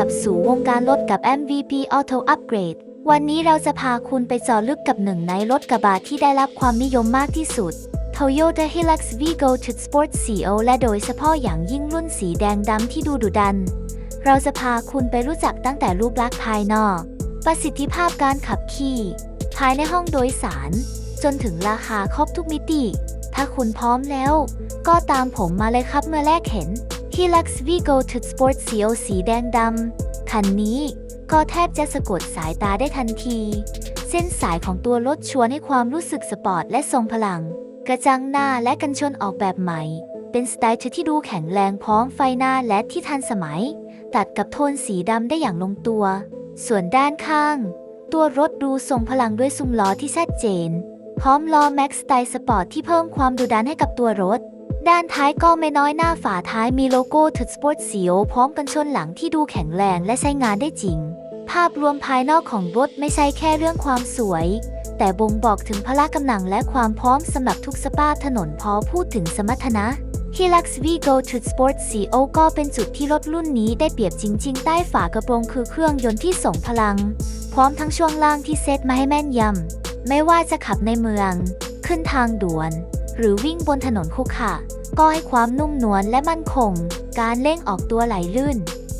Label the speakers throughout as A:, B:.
A: กลับสู่วงการรถกับ MVP Auto Upgrade วันนี้เราจะพาคุณไปเจาะลึกกับหนึ่งในรถกระบะที่ได้รับความนิยมมากที่สุด Toyota Hilux Vigo to Sport CO และโดยเฉพาะอย่างยิ่งรุ่นสีแดงดำที่ดูดุดัน เราจะพาคุณไปรู้จักตั้งแต่รูปลักษณ์ภายนอก ประสิทธิภาพการขับขี่ ภายในห้องโดยสาร จนถึงราคาครบทุกมิติ ถ้าคุณพร้อมแล้ว ก็ตามผมมาเลยครับเมื่อแรกเห็น Hilux Vigo to Sport CO สีแดงดำ คันนี้ก็แทบจะสะกดสายตาได้ทันที เส้นสายของตัวรถชวนให้ความรู้สึกสปอร์ตและทรงพลัง กระจังหน้าและกันชนออกแบบใหม่ เป็นสไตล์ที่ดูแข็งแรงพร้อมไฟหน้าและที่ทันสมัย ตัดกับโทนสีดำได้อย่างลงตัว ส่วนด้านข้าง ตัวรถดูทรงพลังด้วยซุ้มล้อที่ชัดเจน พร้อมล้อแม็กสไตล์สปอร์ตที่เพิ่มความดุดันให้กับตัวรถ ด้านท้ายก็ไม่น้อยหน้าฝาท้ายมีโลโก้ทึดสปอร์ตสีโอพร้อมกันชนหลังที่ดูแข็งแรงและใช้งานได้จริง ภาพรวมภายนอกของรถไม่ใช่แค่เรื่องความสวย แต่บ่งบอกถึงพละกำลังและความพร้อมสำหรับทุกสภาพถนนพอพูดถึงสมรรถนะ Hilux Vigo to Sport CO ก็เป็นจุดที่รถรุ่นนี้ได้เปรียบจริง ๆ ใต้ฝากระโปรงคือเครื่องยนต์ที่ส่งพลัง พร้อมทั้งช่วงล่างที่เซตมาให้แม่นยำ ไม่ว่าจะขับในเมือง ขึ้นทางด่วน หรือวิ่งบนถนนคุกค่ะ ก็ให้ความนุ่มนวลและมั่นคง การเร่งออกตัวไหลลื่น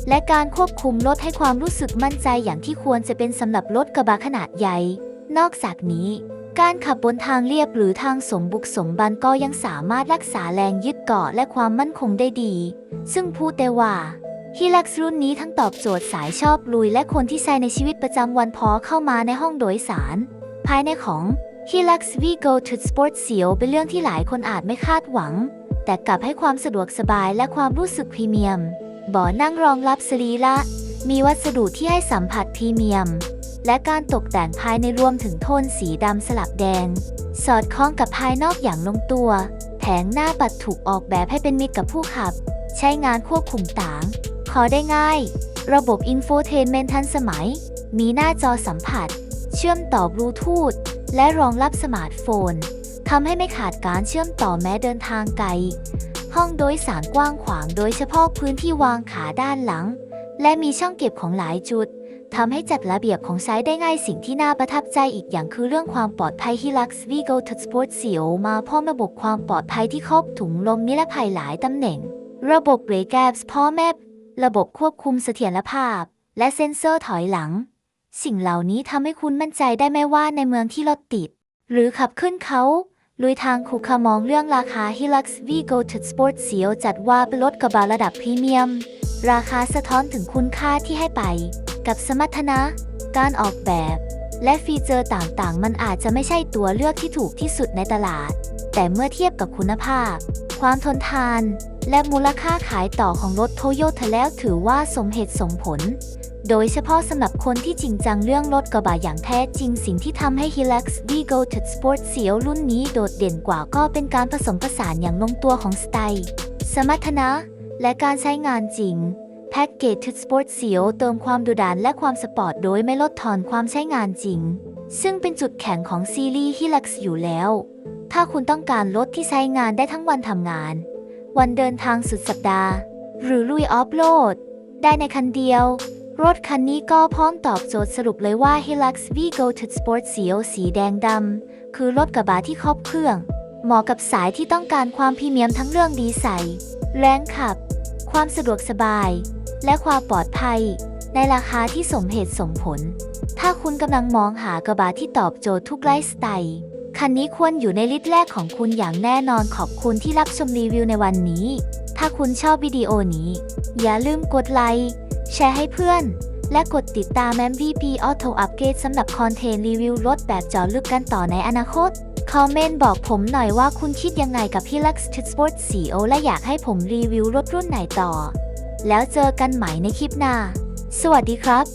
A: และการควบคุมรถให้ความรู้สึกมั่นใจอย่างที่ควรจะเป็นสำหรับรถกระบะขนาดใหญ่ นอกจากนี้ การขับบนทางเรียบหรือทางสมบุกสมบันก็ยังสามารถรักษาแรงยึดเกาะและความมั่นคงได้ดี ซึ่งพูดได้ว่าฮิลักซ์รุ่นนี้ทั้งตอบโจทย์สายชอบลุยและคนที่ใช้ในชีวิตประจำวันพอเข้ามาในห้องโดยสาร ภายในของ Hilux V Go to Sport Seal เป็นเรื่องที่หลายคนอาจไม่คาดหวัง แต่กลับให้ความสะดวกสบายและความรู้สึกพรีเมียม บ่อนั่งรองรับสรีระมีวัสดุที่ให้สัมผัสพรีเมียม และการตกแต่งภายในรวมถึงโทนสีดำสลับแดง สอดคล้องกับภายนอกอย่างลงตัว แผงหน้าปัดถูกออกแบบให้เป็นมิตรกับผู้ขับ ใช้งานควบคุมต่าง ขอได้ง่าย ระบบอินโฟเทนเมนทันสมัย มีหน้าจอสัมผัส เชื่อมต่อบลูทูธ และรองรับสมาร์ทโฟนทำให้ไม่ขาดการเชื่อมต่อแม้เดินทางไกล ห้องโดยสารกว้างขวางโดยเฉพาะพื้นที่วางขาด้านหลัง และมีช่องเก็บของหลายจุดทำให้จัดระเบียบของใช้ได้ง่ายสิ่งที่น่าประทับใจอีกอย่างคือเรื่องความปลอดภัย Hilux Vigo to Sport Seal มาพร้อมระบบความปลอดภัยที่ครอบถุงลมนิรภัยหลายตำแหน่ง ระบบเบรกแกบพร้อมแมพระบบควบคุมเสถียรภาพ และเซ็นเซอร์ถอยหลัง สิ่งเหล่านี้ทำให้คุณมั่นใจได้ไม่ว่าในเมืองที่รถติด หรือขับขึ้นเขาลุยทางขุขมองเรื่องราคา Hilux Vigo to Sport Seal จัดว่าเป็นรถกระบะระดับพรีเมียม ราคาสะท้อนถึงคุณค่าที่ให้ไป กับสมรรถนะ การออกแบบ และฟีเจอร์ต่างๆ มันอาจจะไม่ใช่ตัวเลือกที่ถูกที่สุดในตลาด แต่เมื่อเทียบกับคุณภาพ ความทนทาน และมูลค่าขายต่อของรถโตโยต้าแล้วถือว่าสมเหตุสมผล โดยเฉพาะสำหรับคนที่จริงจังเรื่องรถกระบะอย่างแท้จริงสิ่งที่ทำให้ Hilux Vigo to Sport Seal รุ่นนี้โดดเด่นกว่าก็เป็นการผสมผสานอย่างลงตัวของสไตล์ สมรรถนะ และการใช้งานจริง แพ็กเกจทุดสปอร์ตเสียวเติมความดุดันและความสปอร์ตโดยไม่ลดทอนความใช้งานจริง ซึ่งเป็นจุดแข็งของซีรีส์ Hilux อยู่แล้ว ถ้าคุณต้องการรถที่ใช้งานได้ทั้งวันทำงาน วันเดินทางสุดสัปดาห์ หรือลุยออฟโรดได้ในคันเดียว รถคันนี้ก็พร้อมตอบโจทย์สรุปเลยว่า Hilux Vigo T Sport Seal สีแดงดำคือรถกระบะที่ครบเครื่อง เหมาะกับสายที่ต้องการความพรีเมียมทั้งเรื่องดีไซน์แรงขับ ความสะดวกสบาย และความปลอดภัย ในราคาที่สมเหตุสมผล ถ้าคุณกำลังมองหากระบะที่ตอบโจทย์ทุกไลฟ์สไตล์คันนี้ควรอยู่ในลิสต์แรกของคุณอย่างแน่นอนขอบคุณที่รับชมรีวิวในวันนี้ ถ้าคุณชอบวิดีโอนี้ อย่าลืมกดไลค์ แชร์ให้เพื่อน และกดติดตาม MVP Auto Upgrade สำหรับคอนเทนต์รีวิวรถแบบเจาะลึกกันต่อในอนาคต คอมเมนต์บอกผมหน่อยว่าคุณคิดยังไงกับ Hilux to Sport CO และอยากให้ผมรีวิวรถรุ่นไหนต่อ แล้วเจอกันใหม่ในคลิปหน้า สวัสดีครับ